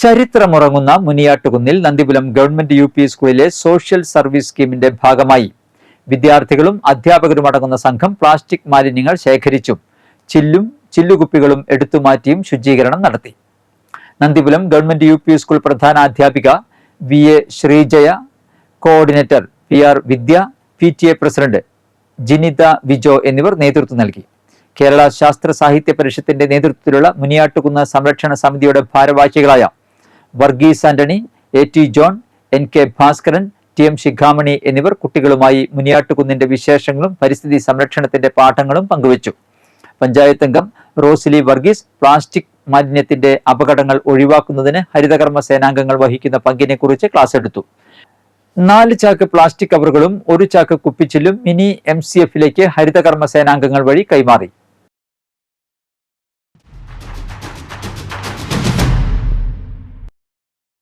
ചരിത്രമുറങ്ങുന്ന മുനിയാട്ടുകുന്നിൽ Nandipulam government U P സ്കൂളിലെ social service സ്കീമിന്റെ ഭാഗമായി. വിദ്യാർത്ഥികളും അധ്യാപകരും അടങ്ങുന്ന സംഘം പ്ലാസ്റ്റിക് മാലിന്യങ്ങൾ ശേഖരിച്ചു ചില്ലും ചില്ലുകുപ്പികളും എടുത്തുമാറ്റിയും ശുചീകരണം നടത്തി. Nandipulam government U P school പ്രധാന അധ്യാപിക V A Sreejaya coordinator P R Vidya P T A president Jinitha Vijo എന്നിവർ നേതൃത്വം നൽകി. കേരള ശാസ്ത്ര സാഹിത്യ പരിഷത്തിന്റെ നേതൃത്വത്തിലുള്ള മുനിയാട്ടുകുന്ന സംരക്ഷണ സമിതിയുടെ ഭാരവാഹികളായ Varghese Antony A T John N K Bhaskaran T M Shikhamani എന്നിവർ കുട്ടികളുമായി മുനിയാട്ടുകുന്നിന്റെ വിശേഷങ്ങളും പരിസ്ഥിതി സംരക്ഷണത്തിന്റെ പാഠങ്ങളും പങ്കുവച്ചു. പഞ്ചായത്ത് അംഗം റോസിലി വർഗീസ് പ്ലാസ്റ്റിക് മാലിന്യത്തിന്റെ അപകടങ്ങൾ ഒഴിവാക്കുന്നതിന് ഹരിതകർമ്മ സേനാംഗങ്ങൾ വഹിക്കുന്ന പങ്കിനെ കുറിച്ച് ക്ലാസ് എടുത്തു. നാല് ചാക്ക് പ്ലാസ്റ്റിക് കവറുകളും ഒരു ചാക്ക് കുപ്പിച്ചില്ലും മിനി എം സി എഫിലേക്ക് ഹരിതകർമ്മ സേനാംഗങ്ങൾ വഴി കൈമാറി.